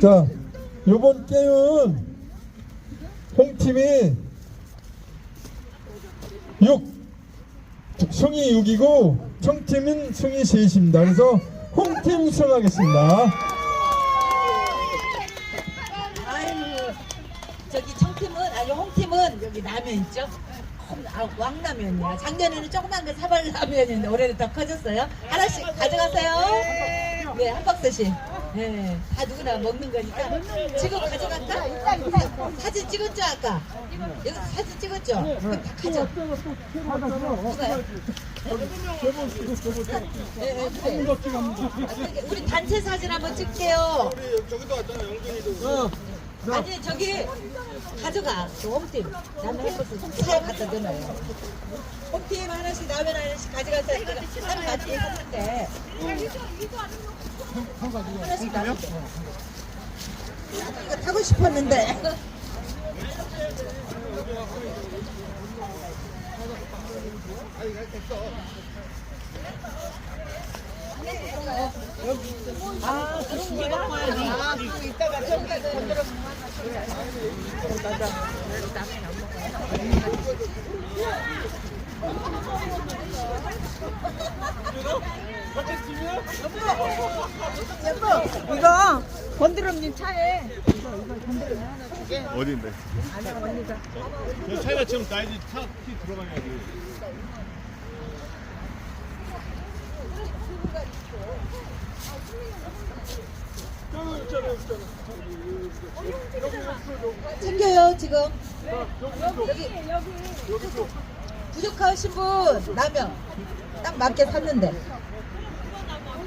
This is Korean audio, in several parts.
자, 요번 게임은 홍팀이 6, 승이 6이고 청팀은 승이 3입니다. 그래서 홍팀 승하겠습니다. 아유, 저기 청팀은 아니 홍팀은 여기 라면 있죠? 홈- 아, 왕라면이야. 작년에는 조그만 거 사발 라면이었는데 올해는 더 커졌어요. 하나씩 가져가세요. 네, 한 박스씩. 네, 다 누구나 먹는 거니까. 지금 가져갈까? 사진 찍었죠 아까? 여기 사진 찍었죠? 그럼 다 가져. 누가요? 네, 네, 그래. 아, 우리 단체 사진 한번 찍게요. 아니 저기 가져가. 저 홈팀. 라면 햄버스 차에 갖다 넣어요. 홈팀 하나씩 라면 하나씩 가져가서 이거 사람 같이 했는데 하나씩 나눠 이거 타고 싶었는데. 아아 그럼 이따가 저기다 건드려 이거 건드럼님 차에. 어딘데? 저 차이가. 지금 나 이제 차키 들어가야지. 챙겨요 지금. 여기 부족하신 분 라면 딱 맞게 샀는데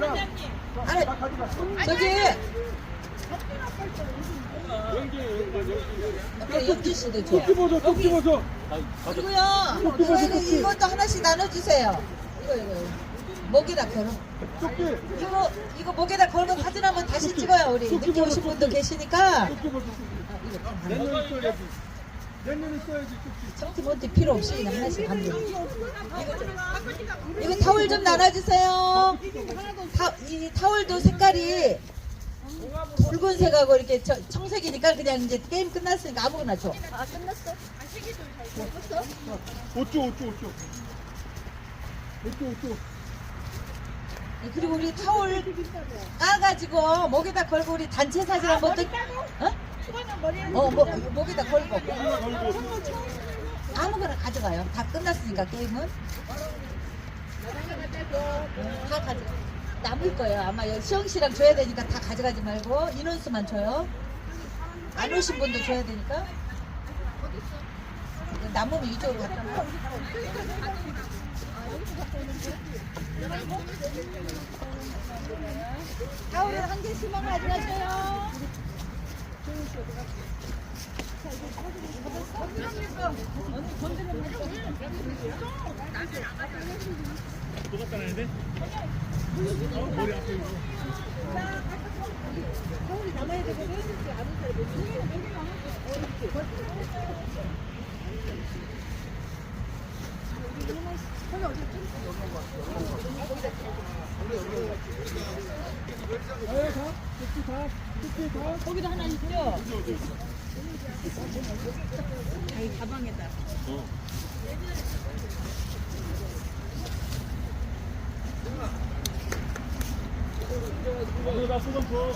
아니 저기 영주 씨도 줘 보자, 토끼 보자. 그리고요 이거, 이거, 이것도 하나씩 나눠주세요 이거 이거. 목에다 걸어 토끼, 이거 이거 목에다 걸고 사진 한번 다시 찍어요 우리 늦게 오신 분도 계시니까 토끼 써야지, 토끼. 몬티 필요 없이 그냥 하나씩 안 돼. 이거 타월 좀 나눠주세요. 타, 이 타월도 색깔이 붉은색하고 이렇게 저- 청색이니까 그냥 이제 게임 끝났으니까 아무거나 줘. 오쭈, 오쭈, 오쭈. 오쭈, 오쭈. 그리고 우리 타월 까가지고 목에다 걸고 우리 단체 사진 한번 찍. 어? 어, 뭐, 목에다 걸고. 아무거나 가져가요. 다 끝났으니까 게임은. 다 가져. 남을 거예요. 아마 시영 씨랑 줘야 되니까 다 가져가지 말고 인원수만 줘요. 안 오신 분도 줘야 되니까. 남으면 이쪽으로 갖다 놔. 타올을 한 개씩만 가져가세요. 나는데? 어? 머리 앞에 이거. 거기도 하나 있죠? 자기 가방에다. 어, 나 수건 줘.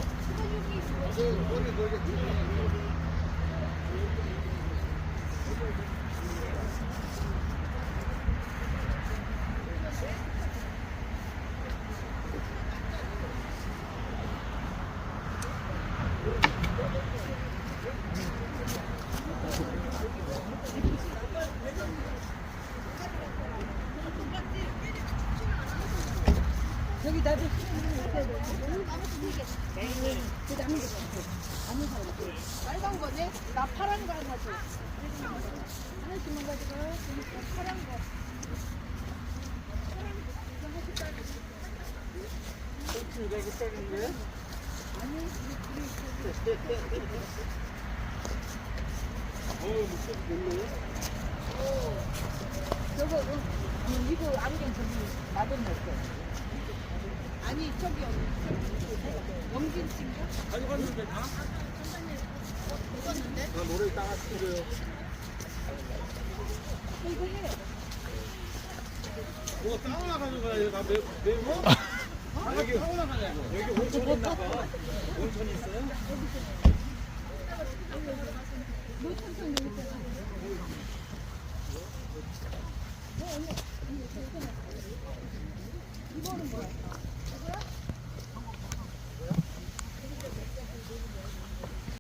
여기 나도 빨간 거네? 나 파란 거 하나 줘. 하나씩만 가지고 파란 거. 저거 어, 이거 안경 저기 놔뒀네. 아니 저기 영진 친구 가져갔는데 다? 있었는데 나 노래 따라 부르요. 저 이거 해뭐 싸우나 가져가야 나 매, 매워? 여기 사우나 가냐고. 여기 온천 있나 봐. 온천 있어요? 노천천 여기 있잖아 어 언니 언니 이거는 뭐야